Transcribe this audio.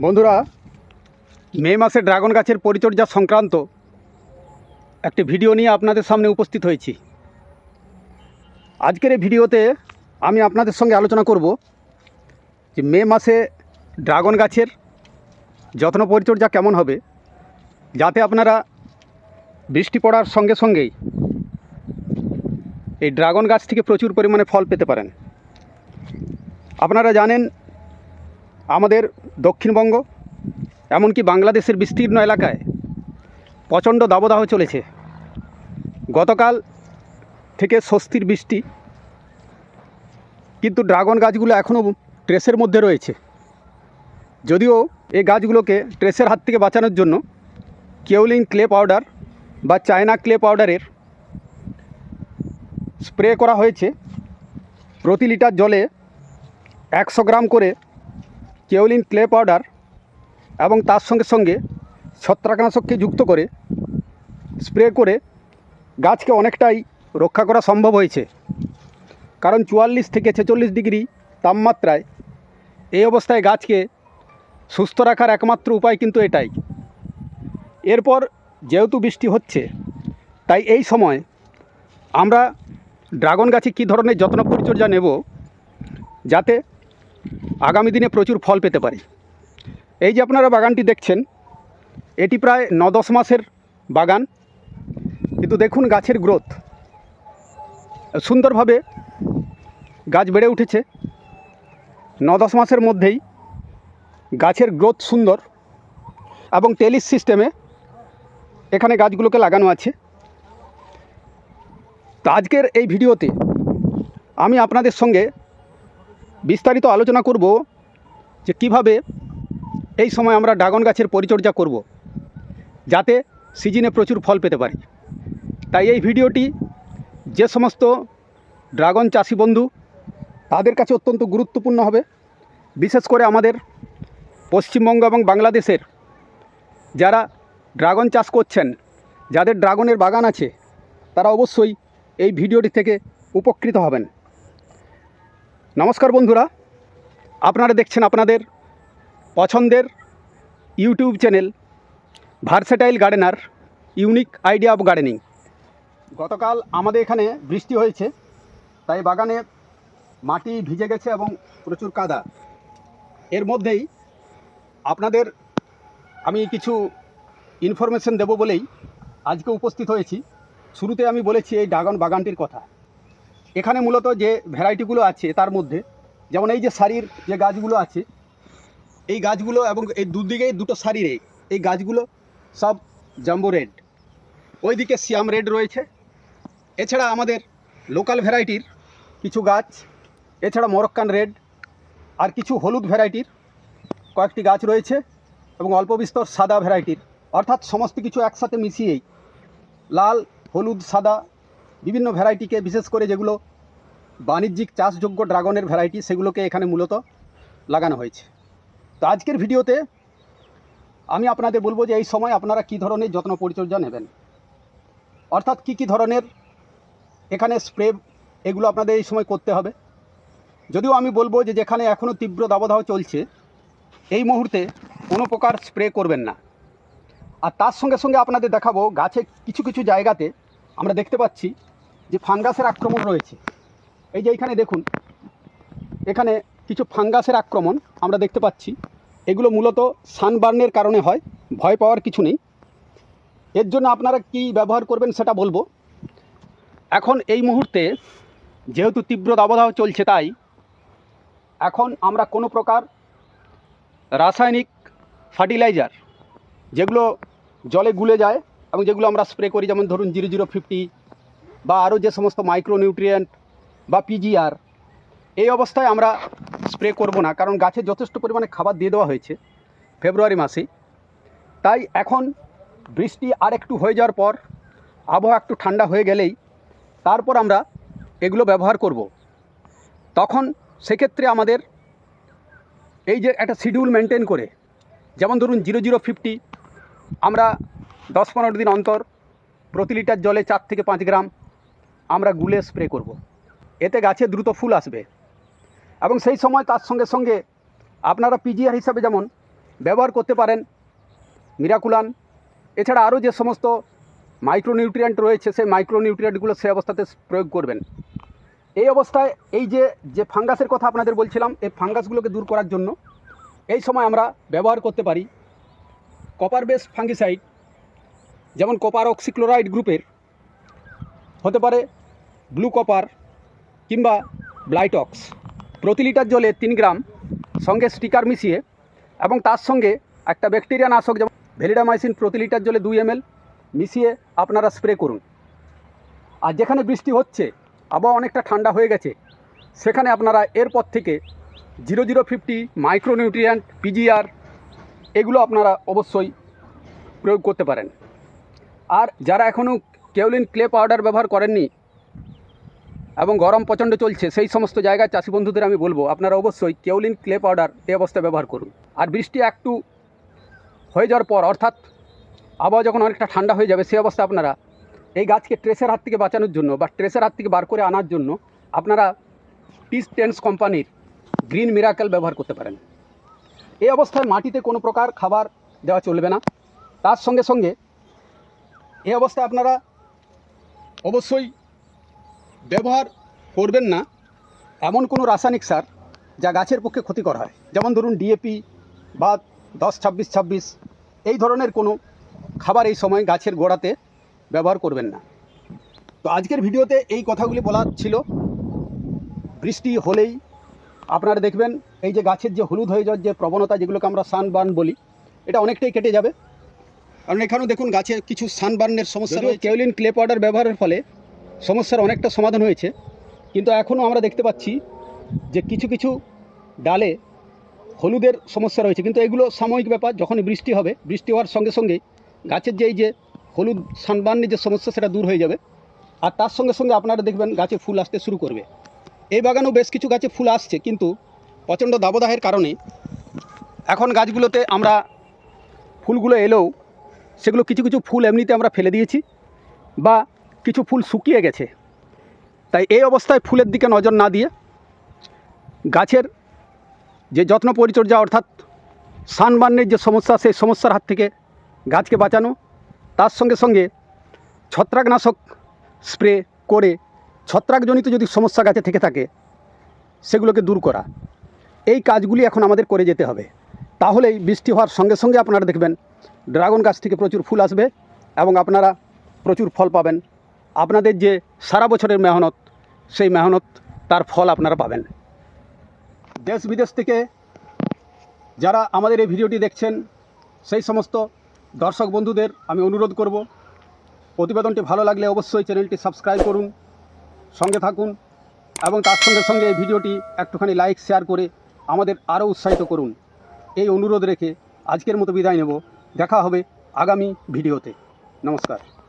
বন্ধুরা, মে মাসে ড্রাগন গাছের পরিচর্যা সংক্রান্ত একটি ভিডিও নিয়ে আপনাদের সামনে উপস্থিত হয়েছি। আজকের এই ভিডিওতে আমি আপনাদের সঙ্গে আলোচনা করব যে মে মাসে ড্রাগন গাছের যত্ন পরিচর্যা কেমন হবে, যাতে আপনারা বৃষ্টি পড়ার সঙ্গে সঙ্গেই এই ড্রাগন গাছ থেকে প্রচুর পরিমাণে ফল পেতে পারেন। আপনারা জানেন আমাদের দক্ষিণবঙ্গ, এমনকি বাংলাদেশের বিস্তীর্ণ এলাকায় প্রচণ্ড দাবদাহ চলেছে। গতকাল থেকে স্বস্তির বৃষ্টি, কিন্তু ড্রাগন গাছগুলো এখনও ট্রেসের মধ্যে রয়েছে। যদিও এই গাছগুলোকে ট্রেসের হাত থেকে বাঁচানোর জন্য কেউলিন ক্লে পাউডার বা চায়না ক্লে পাউডারের স্প্রে করা হয়েছে। প্রতি লিটার জলে একশো গ্রাম করে কেওলিন ক্লে পাউডার এবং তার সঙ্গে সঙ্গে ছত্রাকনাশককে যুক্ত করে স্প্রে করে গাছকে অনেকটাই রক্ষা করা সম্ভব হয়েছে। কারণ চুয়াল্লিশ থেকে ছেচল্লিশ ডিগ্রি তাপমাত্রায় এই অবস্থায় গাছকে সুস্থ রাখার একমাত্র উপায় কিন্তু এটাই। এরপর যেহেতু বৃষ্টি হচ্ছে, তাই এই সময় আমরা ড্রাগন গাছে কী ধরনের যত্ন পরিচর্যা নেব যাতে আগামী দিনে প্রচুর ফল পেতে পারি। এই যে আপনারা বাগানটি দেখছেন, এটি প্রায় ন দশ মাসের বাগান। কিন্তু দেখুন গাছের গ্রোথ। সুন্দরভাবে গাছ বেড়ে উঠেছে। ন দশ মাসের মধ্যেই গাছের গ্রোথ সুন্দর এবং টেলিস সিস্টেমে এখানে গাছগুলোকে লাগানো আছে। তো আজকের এই ভিডিওতে আমি আপনাদের সঙ্গে বিস্তারিত আলোচনা করব যে কীভাবে এই সময় আমরা ড্রাগন গাছের পরিচর্যা করব, যাতে সিজনে প্রচুর ফল পেতে পারি। তাই এই ভিডিওটি যে সমস্ত ড্রাগন চাষি বন্ধু, তাদের কাছে অত্যন্ত গুরুত্বপূর্ণ হবে। বিশেষ করে আমাদের পশ্চিমবঙ্গ এবং বাংলাদেশের যারা ড্রাগন চাষ করছেন, যাদের ড্রাগনের বাগান আছে, তারা অবশ্যই এই ভিডিওটি থেকে উপকৃত হবেন। নমস্কার বন্ধুরা, আপনারা দেখছেন আপনাদের পছন্দের YouTube channel versatile gardener unique idea of gardening গতকাল আমাদের এখানে বৃষ্টি হয়েছে, তাই বাগানে মাটি ভিজে গেছে এবং প্রচুর কাদা। এর মধ্যেই আপনাদের আমি কিছু ইনফরমেশন দেব বলেই আজকে উপস্থিত হয়েছি। শুরুতে আমি বলেছি এই ড্রাগন বাগানটির কথা। এখানে মূলত যে ভ্যারাইটিগুলো আছে তার মধ্যে, যেমন এই যে শাড়ির যে গাছগুলো আছে, এই গাছগুলো এবং এই দুদিকেই দুটো সারির এই এই গাছগুলো সব জাম্বো রেড। ওইদিকে সিয়াম রেড রয়েছে। এছাড়া আমাদের লোকাল ভ্যারাইটির কিছু গাছ, এছাড়া মরক্কান রেড, আর কিছু হলুদ ভ্যারাইটির কয়েকটি গাছ রয়েছে এবং অল্প বিস্তর সাদা ভ্যারাইটির। অর্থাৎ সমস্ত কিছু একসাথে মিশিয়েই লাল, হলুদ, সাদা বিভিন্ন ভ্যারাইটিকে, বিশেষ করে যেগুলো বাণিজ্যিক চাষযোগ্য ড্রাগনের ভ্যারাইটি, সেগুলোকে এখানে মূলত লাগানো হয়েছে। তো আজকের ভিডিওতে আমি আপনাদের বলব যে এই সময় আপনারা কী ধরনের যত্ন পরিচর্যা নেবেন। অর্থাৎ কী কী ধরনের এখানে স্প্রে এগুলো আপনাদের এই সময় করতে হবে। যদিও আমি বলব যে যেখানে এখনও তীব্র দাবদাহ চলছে, এই মুহূর্তে কোনো প্রকার স্প্রে করবেন না। আর তার সঙ্গে সঙ্গে আপনাদের দেখাবো, গাছে কিছু কিছু জায়গাতে আমরা দেখতে পাচ্ছি যে ফাঙ্গাসের আক্রমণ রয়েছে। এই যে এখানে দেখুন, এখানে কিছু ফাঙ্গাসের আক্রমণ আমরা দেখতে পাচ্ছি। এগুলো মূলত সানবার্নের কারণে হয়, ভয় পাওয়ার কিছু নেই। এর জন্য আপনারা কি ব্যবহার করবেন সেটা বলব। এখন এই মুহূর্তে যেহেতু তীব্র দাবদাহ চলছে তাই, এখন আমরা কোনো প্রকার রাসায়নিক ফার্টিলাইজার, যেগুলো জলে গুলে যায় এবং যেগুলো আমরা স্প্রে করি, যেমন ধরুন জিরো জিরো ফিফটি বা আরও যে সমস্ত মাইক্রোনিউট্রিয়েন্ট বা পিজিআর এই অবস্থায় আমরা স্প্রে করব না, কারণ গাছে যথেষ্ট পরিমাণে খাবার দিয়ে দেওয়া হয়েছে ফেব্রুয়ারি মাসে তাই এখন বৃষ্টি আর একটু হয়ে যাওয়ার পর, আবহাওয়া একটু ঠান্ডা হয়ে গেলেই তারপর আমরা এগুলো ব্যবহার করব। তখন সেক্ষেত্রে আমাদের এই যে একটা শিডিউল মেনটেন করে, যেমন ধরুন জিরো জিরো ফিফটি আমরা দশ পনেরো দিন অন্তর প্রতি লিটার জলে চার থেকে পাঁচ গ্রাম আমরা গুলে স্প্রে করব। এতে গাছে দ্রুত ফুল আসবে এবং সেই সময় তার সঙ্গে সঙ্গে আপনারা পিজিআর হিসাবে যেমন ব্যবহার করতে পারেন মিরাকুলান এছাড়া আরও যে সমস্ত মাইক্রোনিউট্রিয়েন্ট রয়েছে, সেই মাইক্রোনিউট্রিয়েন্টগুলো সেই অবস্থাতে প্রয়োগ করবেন এই অবস্থায় এই যে যে ফাঙ্গাসের কথা আপনাদের বলছিলাম, এই ফাঙ্গাসগুলোকে দূর করার জন্য এই সময় আমরা ব্যবহার করতে পারি কপার বেস ফাঙ্গিসাইড যেমন কপার অক্সিক্লোরাইড গ্রুপের হতে পারে ব্লু কপার কিংবা ব্লাইটক্স। প্রতি লিটার জলে তিন গ্রাম সঙ্গে স্টিকার মিশিয়ে এবং তার সঙ্গে একটা ব্যাকটেরিয়া নাশক যেমন ভেলিডামাইসিন প্রতি লিটার জলে দুই এমএল মিশিয়ে আপনারা স্প্রে করুন। আর যেখানে বৃষ্টি হচ্ছে, আবহাওয়া অনেকটা ঠান্ডা হয়ে গেছে, সেখানে আপনারা এরপর থেকে zero zero fifty micronutrient, PGR এগুলো আপনারা অবশ্যই প্রয়োগ করতে পারেন। আর যারা এখনও কেউলিন ক্লে পাউডার ব্যবহার করেননি এবং গরম প্রচণ্ড চলছে, সেই সমস্ত জায়গায় চাষি বন্ধুদের আমি বলব, আপনারা অবশ্যই কেউলিন ক্লে পাউডার এই অবস্থায় ব্যবহার করুন। আর বৃষ্টি একটু হয়ে যাওয়ার পর, অর্থাৎ আবহাওয়া যখন অনেকটা ঠান্ডা হয়ে যাবে সেই অবস্থায় আপনারা এই গাছকে ট্রেসের হাত থেকে বাঁচানোর জন্য বা ট্রেসের হাত থেকে বার করে আনার জন্য আপনারা পিস টেন্স কোম্পানির গ্রিন মিরাকেল ব্যবহার করতে পারেন। এই অবস্থায় মাটিতে কোনো প্রকার খাবার দেওয়া চলবে না। তার সঙ্গে সঙ্গে এই অবস্থায় আপনারা অবশ্যই ব্যবহার করবেন না। এমন কোনো রাসায়নিক সার যা গাছের পক্ষে ক্ষতিকর হয়। যেমন ধরুন ডিএপি বা দশ ছাব্বিশ ছাব্বিশ এই ধরনের কোনো খাবার এই সময় গাছের গোড়াতে ব্যবহার করবেন না। তো আজকের ভিডিওতে এই কথাগুলি বলার ছিল। বৃষ্টি হলেই আপনারা দেখবেন এই যে গাছের যে হলুদ হয়ে যাওয়ার যে প্রবণতা যেগুলোকে আমরা সানবার্ন বলি এটা অনেকটাই কেটে যাবে। কারণ এখানেও দেখুন গাছের কিছু সানবার্নের সমস্যা কেউলিন ক্লে পাউডার ব্যবহারের ফলে সমস্যার অনেকটা সমাধান হয়েছে। কিন্তু এখনও আমরা দেখতে পাচ্ছি যে কিছু কিছু ডালে হলুদের সমস্যা রয়েছে। কিন্তু এগুলো সাময়িক ব্যাপার যখন বৃষ্টি হবে, বৃষ্টি হওয়ার সঙ্গে সঙ্গে গাছের যে এই যে হলুদ সানবার্নের যে সমস্যা, সেটা দূর হয়ে যাবে। আর তার সঙ্গে সঙ্গে আপনারা দেখবেন গাছে ফুল আসতে শুরু করবে। এই বাগানেও বেশ কিছু গাছে ফুল আসছে, কিন্তু প্রচণ্ড দাবদাহের কারণে এখন গাছগুলোতে আমরা ফুলগুলো এলেও সেগুলো কিছু কিছু ফুল এমনিতে আমরা ফেলে দিয়েছি বা কিছু ফুল শুকিয়ে গেছে। তাই এই অবস্থায় ফুলের দিকে নজর না দিয়ে গাছের যে যত্ন পরিচর্যা অর্থাৎ সানবার্নের যে সমস্যা, সেই সমস্যার হাত থেকে গাছকে বাঁচানো, তার সঙ্গে সঙ্গে ছত্রাকনাশক স্প্রে করে ছত্রাকজনিত যদি সমস্যা গাছে থেকে থাকে, সেগুলোকে দূর করা। এই কাজগুলি এখন আমাদের করে যেতে হবে। তাহলেই বৃষ্টি হওয়ার সঙ্গে সঙ্গে আপনারা দেখবেন ড্রাগন গাছ থেকে প্রচুর ফুল আসবে এবং আপনারা প্রচুর ফল পাবেন। আপনাদের যে সারা বছরের মেহনত, সেই মেহনত তার ফল আপনারা পাবেন। দেশ বিদেশ থেকে যারা আমাদের এই ভিডিওটি দেখছেন, সেই সমস্ত দর্শক বন্ধুদের আমি অনুরোধ করব, প্রতিবেদনটি ভালো লাগলে অবশ্যই চ্যানেলটি সাবস্ক্রাইব করুন, সঙ্গে থাকুন এবং তার সঙ্গে সঙ্গে এই ভিডিওটি একটুখানি লাইক, শেয়ার করে আমাদের আরও উৎসাহিত করুন। এই অনুরোধ রেখে আজকের মতো বিদায় নেব। দেখা হবে আগামী ভিডিওতে। নমস্কার।